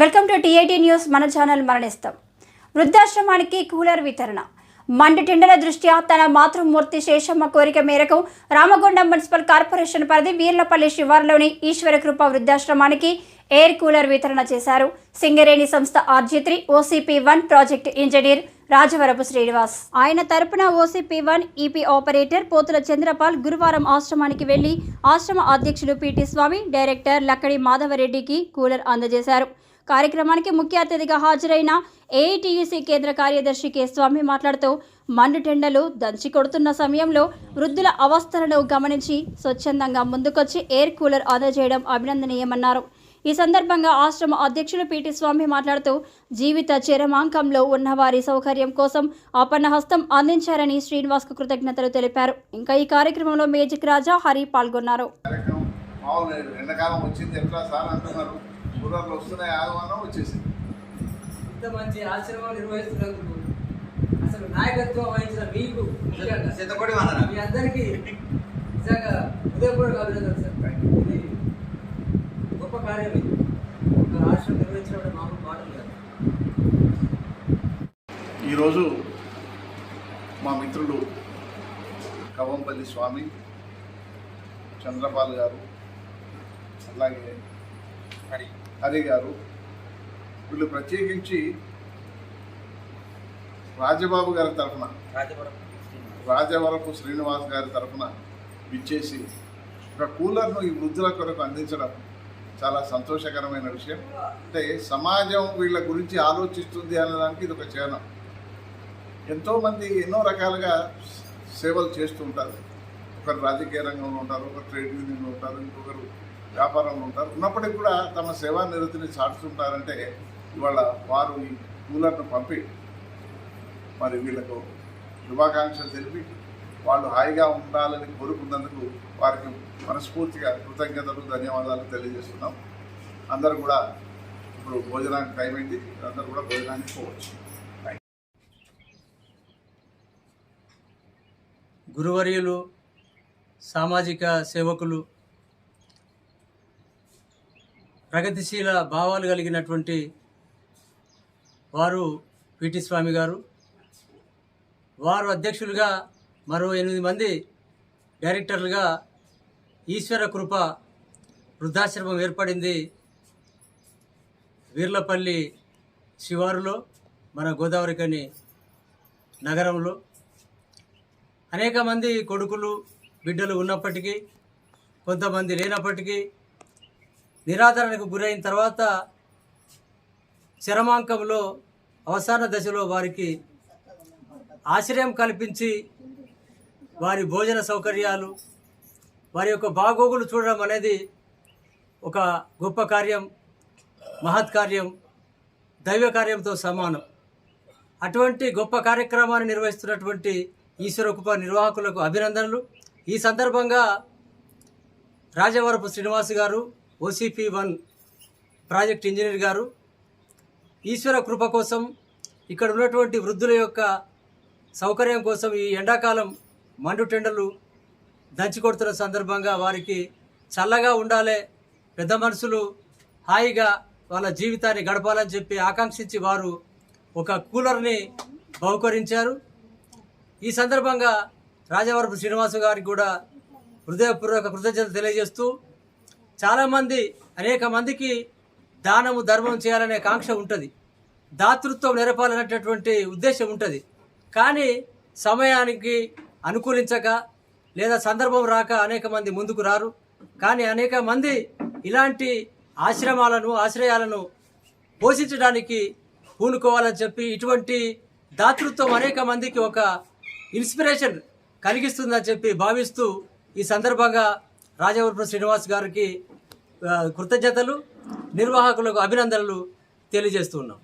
Welcome to TIT news. మన channel మరణిస్తాం. వృద్ధాశ్రమానికి కూలర్ వితరణ. మండుటెండల దృష్ట్యా తన మాతృమూర్తి శేషమ్మ కోరిక మేరకు రామగుండం మున్సిపల్ కార్పొరేషన్ పరిధి వీర్లపల్లి శివార్లోని ఈశ్వరకృప వృద్ధాశ్రమానికి ఎయిర్ కూలర్ వితరణ చేశారు. సింగరేణి సంస్థ ఆర్జిత్రి OCP one project engineer Rajavarapu Srinivas. ఆయన తరపున OCP one EP operator Pothula Chandrapal గురువారం ఆశ్రమానికి వెళ్ళి ఆశ్రమ అధ్యక్షులు P T Swamy director Lakkadi మాధవరెడ్డికి cooler అందజేశారు. కార్యక్రమానికి ముఖ్య అతిథిగా హాజరైన ఏఐటీయూసీ కేంద్ర కార్యదర్శి కె స్వామి మాట్లాడుతూ మండుటెండలు దంచి కొడుతున్న సమయంలో వృద్ధుల అవస్థలను గమనించి స్వచ్ఛందంగా ముందుకొచ్చి ఎయిర్ కూలర్ అందజేయడం అభినందనీయమన్నారు. ఈ సందర్భంగా ఆశ్రమ అధ్యక్షులు పీటి స్వామి మాట్లాడుతూ జీవిత చరమాంకంలో ఉన్న వారి సౌకర్యం కోసం అపన్నహస్తం అందించారని శ్రీనివాస్కు కృతజ్ఞతలు తెలిపారు. ఇంకా ఈ కార్యక్రమంలో మేజిక్ రాజా హరి పాల్గొన్నారు. కూలర్లు వస్తున్నాయి ఆగమనం వచ్చేసింది. ఇంత మంచి ఆశ్రమం నిర్వహిస్తున్నందుకు అసలు నాయకత్వం వహించిన మీకు వందనాలు. మీ అందరికీ నిజంగా హృదయపూర్వక అభినందనలు సార్ ఇది గొప్ప కార్యం ఇది ఒక ఆశ్రమం నిర్వహించడం మామూలు మాటలు కాదు ఈరోజు మా మిత్రుడు కవంపల్లి స్వామి చంద్రపాల్ గారు అలాగే హరి హరి గారు వీళ్ళు ప్రత్యేకించి రాజబాబు గారి తరఫున రాజవరపు శ్రీనివాస్ గారి తరఫున విచ్చేసి ఒక కూలర్ను ఈ వృద్ధుల కొరకు అందించడం చాలా సంతోషకరమైన విషయం. అంటే సమాజం వీళ్ళ గురించి ఆలోచిస్తుంది అనడానికి ఇది ఒక చిహ్నం ఎంతోమంది ఎన్నో రకాలుగా సేవలు చేస్తూ ఉంటారు. ఒకరు రాజకీయ రంగంలో ఉంటారు ఒకరు ట్రేడ్ యూనియన్లో ఉంటారు ఇంకొకరు వ్యాపారంలో ఉంటారు. ఉన్నప్పటికీ కూడా తమ సేవా నిరతిని చాటుతుంటారంటే ఇవాళ వారు ఈ కూలర్ను పంపి మరి వీళ్ళకు శుభాకాంక్షలు తెలిపి వాళ్ళు హాయిగా ఉండాలని కోరుకున్నందుకు వారికి మనస్ఫూర్తిగా కృతజ్ఞతలు ధన్యవాదాలు తెలియజేస్తున్నాం. అందరూ కూడా ఇప్పుడు భోజనానికి టైం అయింది. అందరూ కూడా భోజనానికి పోవచ్చు. గురువర్యులు సామాజిక సేవకులు ప్రగతిశీల భావాలు కలిగినటువంటి వారు పిటి స్వామి గారు. వారు అధ్యక్షులుగా మరో ఎనిమిది మంది డైరెక్టర్లుగా ఈశ్వర కృప వృద్ధాశ్రమం ఏర్పడింది వీర్లపల్లి శివారులో మన గోదావరికని నగరంలో. అనేక మంది కొడుకులు బిడ్డలు ఉన్నప్పటికీ కొంతమంది లేనప్పటికీ నిరాదరణకు గురైన తర్వాత చరమాంకంలో అవసాన దశలో వారికి ఆశ్రయం కల్పించి వారి భోజన సౌకర్యాలు వారి యొక్క బాగోగులు చూడడం అనేది ఒక గొప్ప కార్యం మహత్ కార్యం దైవ కార్యంతో సమానం. అటువంటి గొప్ప కార్యక్రమాన్ని నిర్వహిస్తున్నటువంటి ఈశ్వర కుప నిర్వాహకులకు అభినందనలు. ఈ సందర్భంగా రాజవరపు శ్రీనివాస్ గారు ఓసీపీ వన్ ప్రాజెక్ట్ ఇంజనీర్ గారు. ఈశ్వర కృప కోసం ఇక్కడ ఉన్నటువంటి వృద్ధుల యొక్క సౌకర్యం కోసం ఈ ఎండాకాలం మండుటెండలు దంచి కొడుతున్న సందర్భంగా వారికి చల్లగా ఉండాలి పెద్ద మనుషులు హాయిగా వాళ్ళ జీవితాన్ని గడపాలని చెప్పి ఆకాంక్షించి వారు ఒక కూలర్ని బహుకరించారు. ఈ సందర్భంగా రాజవరపు శ్రీనివాసు గారికి కూడా హృదయపూర్వక కృతజ్ఞత తెలియజేస్తూ చాలామంది అనేక మందికి దానము ధర్మం చేయాలనే కాంక్ష ఉంటుంది. దాతృత్వం నెరపాలనేటటువంటి ఉద్దేశం ఉంటుంది. కానీ సమయానికి అనుకూలించక లేదా సందర్భం రాక అనేక మంది ముందుకు రారు. కానీ అనేక మంది ఇలాంటి ఆశ్రమాలను ఆశ్రయాలను పోషించడానికి పూనుకోవాలని చెప్పి ఇటువంటి దాతృత్వం అనేక మందికి ఒక ఇన్స్పిరేషన్ కలిగిస్తుందని చెప్పి భావిస్తూ ఈ సందర్భంగా రాజవరపు శ్రీనివాస్ గారికి కృతజ్ఞతలు నిర్వాహకులకు అభినందనలు తెలియజేస్తున్నాం